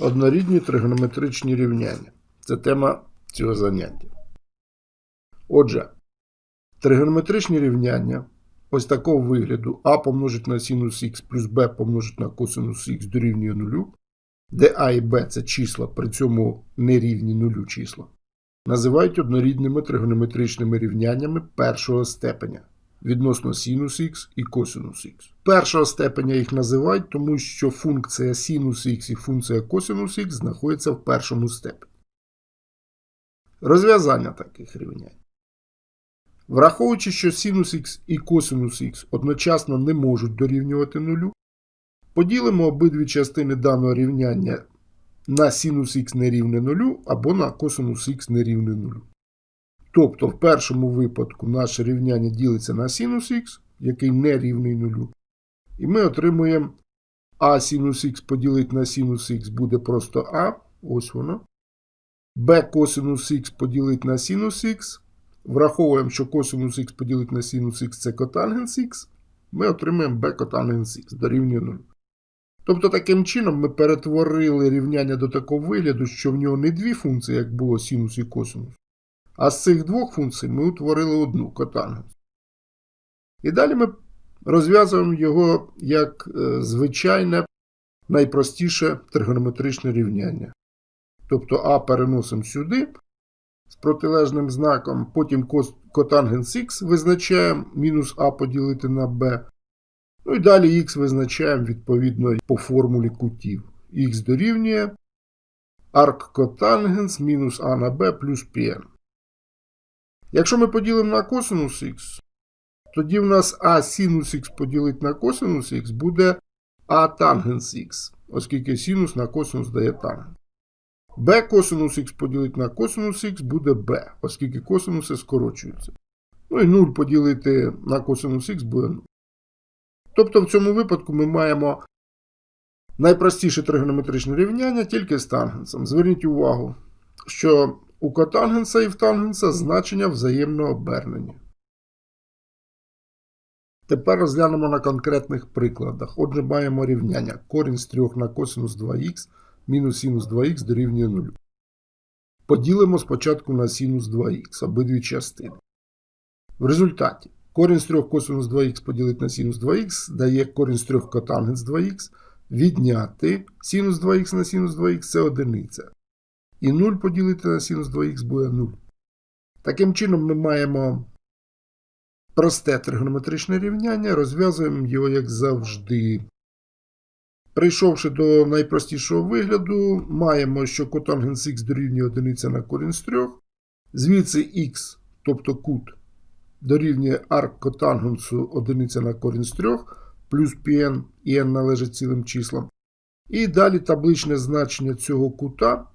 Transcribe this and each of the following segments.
Однорідні тригонометричні рівняння. Це тема цього заняття. Отже, тригонометричні рівняння ось такого вигляду а помножить на синус х плюс b помножить на косинус х дорівнює нулю, де а і b це числа, при цьому не рівні нулю числа, називають однорідними тригонометричними рівняннями першого степеня відносно синус х і косинус х. Першого степеня їх називають, тому що функція синус х і функція косинус х знаходяться в першому степені. Розв'язання таких рівнянь. Враховуючи, що синус х і косинус х одночасно не можуть дорівнювати нулю, поділимо обидві частини даного рівняння на синус х нерівне нулю або на косинус х нерівне нулю. Тобто, в першому випадку наше рівняння ділиться на синус х, який не рівний нулю. І ми отримуємо а синус х поділити на синус х буде просто а, ось воно. b косинус х поділити на синус х. Враховуємо, що косинус х поділити на синус х це котангенс х. Ми отримаємо b котангенс х дорівнює 0. Тобто, таким чином ми перетворили рівняння до такого вигляду, що в нього не дві функції, як було синус і косинус. А з цих двох функцій ми утворили одну котангенс. І далі ми розв'язуємо його як е, звичайне, найпростіше тригонометричне рівняння. Тобто А переносимо сюди з протилежним знаком, потім котангенс х визначаємо мінус А поділити на Б. Ну і далі х визначаємо відповідно по формулі кутів. Х дорівнює арк котангенс мінус А на Б плюс πn. Якщо ми поділимо на косинус х, тоді в нас А синус х поділити на косинус х буде А тангенс х, оскільки синус на косинус дає тангенс. b косинус х поділити на косинус х буде b, оскільки косинуси скорочуються. Ну і 0 поділити на косинус х буде 0. Тобто в цьому випадку ми маємо найпростіше тригонометричне рівняння тільки з тангенсом. Зверніть увагу, що у котангенса і в тангенса значення взаємного обернення. Тепер розглянемо на конкретних прикладах. Отже, маємо рівняння корінь з 3 на косинус 2х мінус синус 2х дорівнює 0. Поділимо спочатку на синус 2х обидві частини. В результаті корінь з 3 косинус 2х поділити на синус 2х дає корінь з 3 котангенс 2х. Відняти синус 2х на синус 2х це одиниця. І 0 поділити на синус 2х буде 0. Таким чином ми маємо просте тригонометричне рівняння, розв'язуємо його, як завжди. Прийшовши до найпростішого вигляду, маємо, що котангенс х дорівнює 1 на корінь з 3. Звідси х, тобто кут, дорівнює арк котангенсу 1 на корінь з 3, плюс πn і n належить цілим числам. І далі табличне значення цього кута,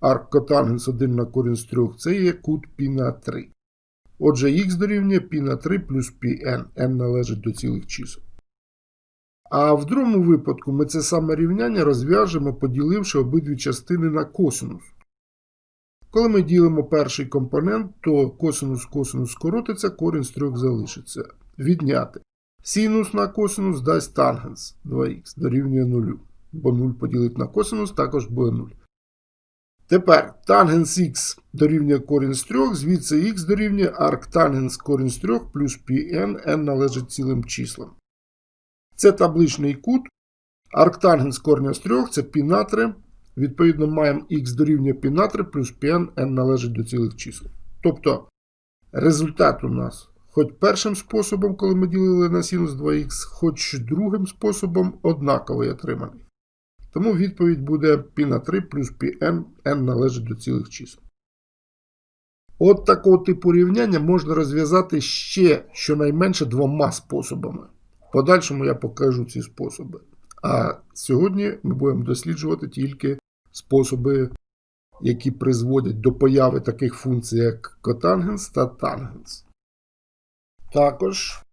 арк котангенс 1 на корінь з 3, це є кут π на 3. Отже, х дорівнює π на 3 плюс πn, n належить до цілих чисел. А в другому випадку ми це саме рівняння розв'яжемо, поділивши обидві частини на косинус. Коли ми ділимо перший компонент, то косинус косинус скоротиться, корінь з 3 залишиться. Відняти. Синус на косинус дасть тангенс 2х дорівнює 0. Бо 0 поділити на косинус також буде 0. Тепер тангенс х дорівнює корінь з 3, звідси х дорівнює арктангенс корінь з 3 плюс πn, n належить цілим числам. Це табличний кут. Арктангенс корня з 3 це π на 3. Відповідно, маємо х дорівнює π на 3 плюс πn, n належить до цілих чисел. Тобто результат у нас хоч першим способом, коли ми ділили на синус 2х, хоч другим способом однаковий отриманий. Тому відповідь буде π на 3 плюс πn, n належить до цілих чисел. От такого типу рівняння можна розв'язати ще щонайменше двома способами. В подальшому я покажу ці способи. А сьогодні ми будемо досліджувати тільки способи, які призводять до появи таких функцій, як котангенс та тангенс. Також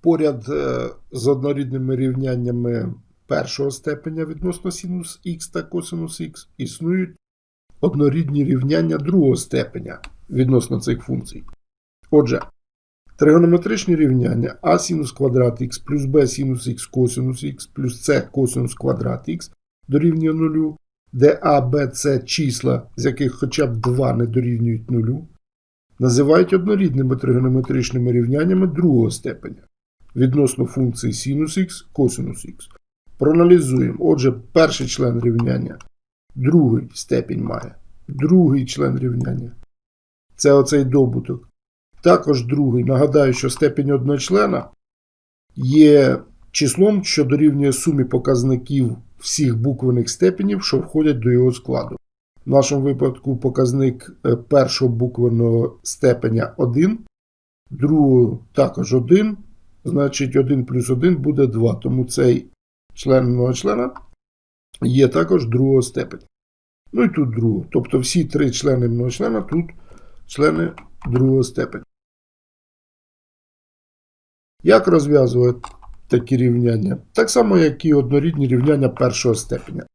поряд е, з однорідними рівняннями першого степеня відносно синус х та косинус х існують однорідні рівняння другого степеня відносно цих функцій. Отже, тригонометричні рівняння а синус квадрат х плюс b синус х косинус х плюс c косинус квадрат х дорівнює 0 де А, Б, С числа, з яких хоча б два не дорівнюють нулю, називають однорідними тригонометричними рівняннями другого степеня відносно функції синус х, косинус х. Проаналізуємо. Отже, перший член рівняння, другий степінь має, другий член рівняння. Це оцей добуток. Також другий. Нагадаю, що степінь одночлена є числом, що дорівнює сумі показників всіх буквених степенів, що входять до його складу. В нашому випадку показник е, першого буквеного степеня 1, другого також 1, значить 1 плюс 1 буде 2. Тому цей член многочлена є також другого степеня. Ну і тут другого. Тобто всі три члени многочлена тут члени другого степеня. Як розв'язувати такі рівняння? Так само, як і однорідні рівняння першого степеня.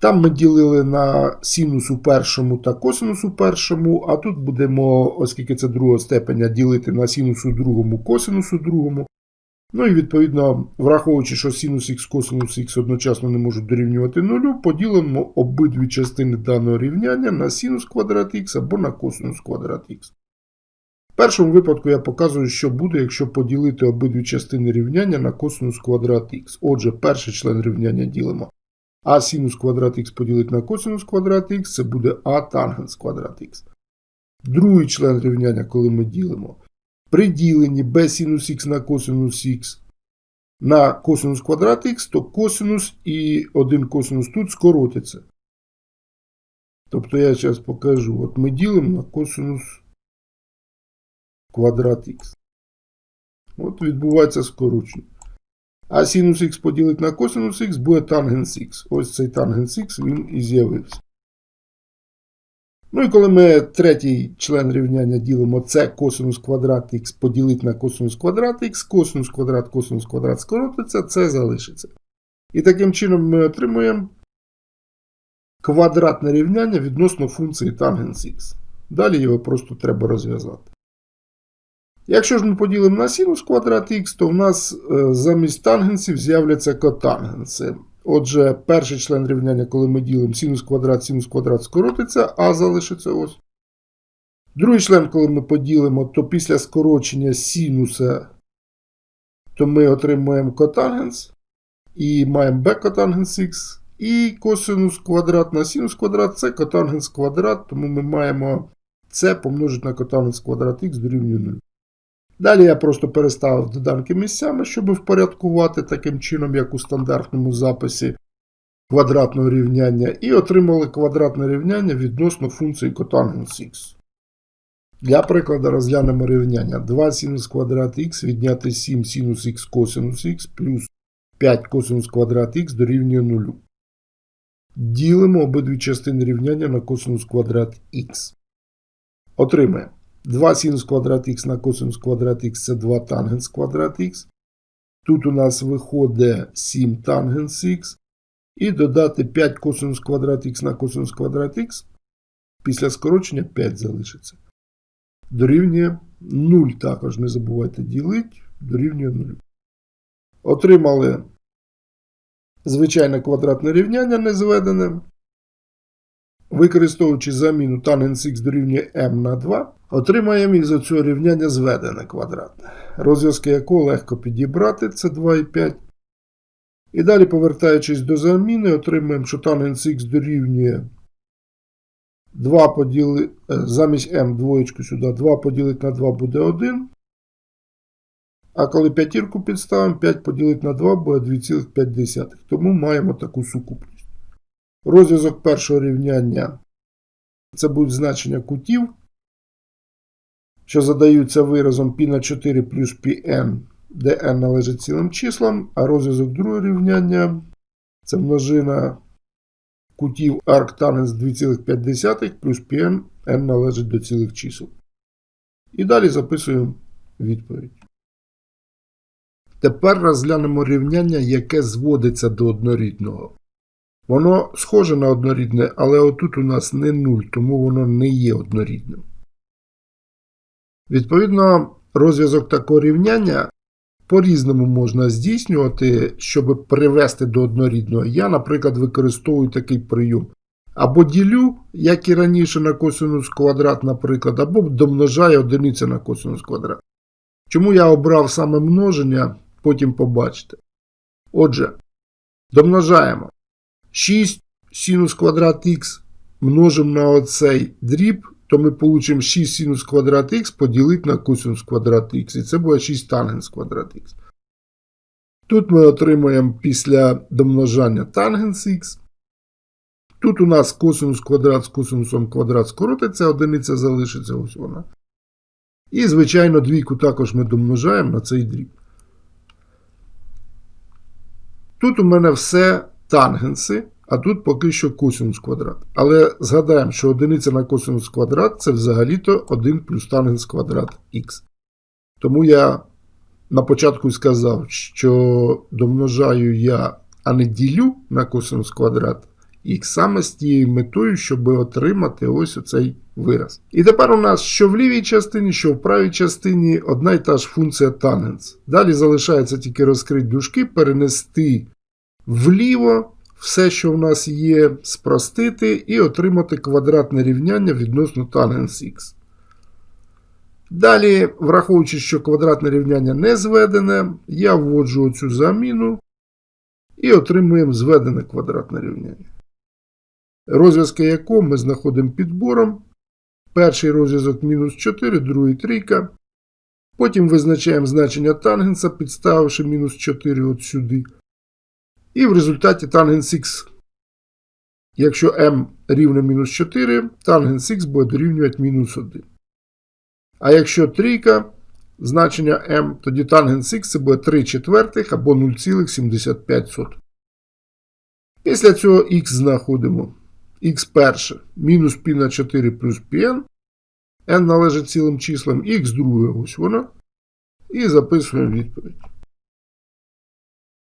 Там ми ділили на синус у першому та косинус у першому, а тут будемо, оскільки це другого степеня, ділити на синус у другому, косинус у другому. Ну і відповідно, враховуючи, що синус х, косинус х одночасно не можуть дорівнювати нулю, поділимо обидві частини даного рівняння на синус квадрат х або на косинус квадрат х. В першому випадку я показую, що буде, якщо поділити обидві частини рівняння на косинус квадрат х. Отже, перший член рівняння ділимо. А синус квадрат х поділити на косинус квадрат х, це буде а тангенс квадрат х. Другий член рівняння, коли ми ділимо, при діленні b синус х на косинус х на косинус квадрат х, то косинус і один косинус тут скоротиться. Тобто я зараз покажу. От ми ділимо на косинус квадрат х. От відбувається скорочення. А синус х поділить на косинус х буде тангенс х. Ось цей тангенс х він і з'явився. Ну і коли ми третій член рівняння ділимо це косинус квадрат х поділити на косинус квадрат х, косинус квадрат, косинус квадрат скоротиться, це залишиться. І таким чином ми отримуємо квадратне рівняння відносно функції тангенс х. Далі його просто треба розв'язати. Якщо ж ми поділимо на синус квадрат х, то в нас е, замість тангенсів з'являться котангенси. Отже, перший член рівняння, коли ми ділимо синус квадрат, синус квадрат скоротиться, а залишиться ось. Другий член, коли ми поділимо, то після скорочення синуса, то ми отримуємо котангенс. І маємо b котангенс х. І косинус квадрат на синус квадрат це котангенс квадрат, тому ми маємо це помножити на котангенс квадрат х дорівнює 0. Далі я просто переставив доданки місцями, щоб впорядкувати таким чином, як у стандартному записі квадратного рівняння, і отримали квадратне рівняння відносно функції котангенс х. Для прикладу розглянемо рівняння 2 синус квадрат х відняти 7 синус х косинус х плюс 5 косинус квадрат х дорівнює 0. Ділимо обидві частини рівняння на косинус квадрат х. Отримаємо. 2 синус квадрат х на косинус квадрат х це 2 тангенс квадрат х. Тут у нас виходить 7 тангенс х. І додати 5 косинус квадрат х на косинус квадрат х. Після скорочення 5 залишиться. Дорівнює 0 також не забувайте ділити. Дорівнює 0. Отримали звичайне квадратне рівняння незведене. Використовуючи заміну тангенс х дорівнює m на 2, отримаємо із цього рівняння зведене квадратне, розв'язки якого легко підібрати, це 2 і 5. І далі, повертаючись до заміни, отримаємо, що тангенс х дорівнює 2 поділи, замість m двоєчку сюди, 2 поділити на 2 буде 1. А коли п'ятірку підставимо, 5 поділити на 2 буде 2,5. Тому маємо таку сукупність. Розв'язок першого рівняння це будуть значення кутів, що задаються виразом π на 4 плюс πn, де n належить цілим числам, а розв'язок другого рівняння це множина кутів арктангенс 2,5 плюс πn, n належить до цілих чисел. І далі записуємо відповідь. Тепер розглянемо рівняння, яке зводиться до однорідного. Воно схоже на однорідне, але отут у нас не 0, тому воно не є однорідним. Відповідно, розв'язок такого рівняння по-різному можна здійснювати, щоб привести до однорідного. Я, наприклад, використовую такий прийом. Або ділю, як і раніше, на косинус квадрат, наприклад, або домножаю одиницю на косинус квадрат. Чому я обрав саме множення, потім побачите. Отже, домножаємо 6 синус квадрат х множимо на оцей дріб, то ми получимо 6 синус квадрат х поділити на косинус квадрат х. І це буде 6 тангенс квадрат х. Тут ми отримаємо після домножання тангенс х. Тут у нас косинус квадрат з косинусом квадрат скоротиться, одиниця залишиться ось вона. І, звичайно, двійку також ми домножаємо на цей дріб. Тут у мене все тангенси, а тут поки що косинус квадрат. Але згадаємо, що одиниця на косинус квадрат це взагалі-то 1 плюс тангенс квадрат х. Тому я на початку сказав, що домножаю я, а не ділю на косинус квадрат х саме з тією метою, щоб отримати ось оцей вираз. І тепер у нас що в лівій частині, що в правій частині одна і та ж функція тангенс. Далі залишається тільки розкрити дужки, перенести вліво все, що в нас є, спростити і отримати квадратне рівняння відносно тангенс х. Далі, враховуючи, що квадратне рівняння не зведене, я вводжу цю заміну і отримуємо зведене квадратне рівняння. Розв'язки якого ми знаходимо підбором. Перший розв'язок мінус 4, другий трійка. Потім визначаємо значення тангенса, підставивши мінус 4 от сюди. І в результаті тангенс х. Якщо m рівне мінус 4, тангенс х буде дорівнювати мінус 1. А якщо трійка, значення m, тоді тангенс х це буде 3 четвертих або 0,75. Після цього х знаходимо х перше мінус π на 4 плюс πn, n належить цілим числам, х друге ось воно. І записуємо відповідь.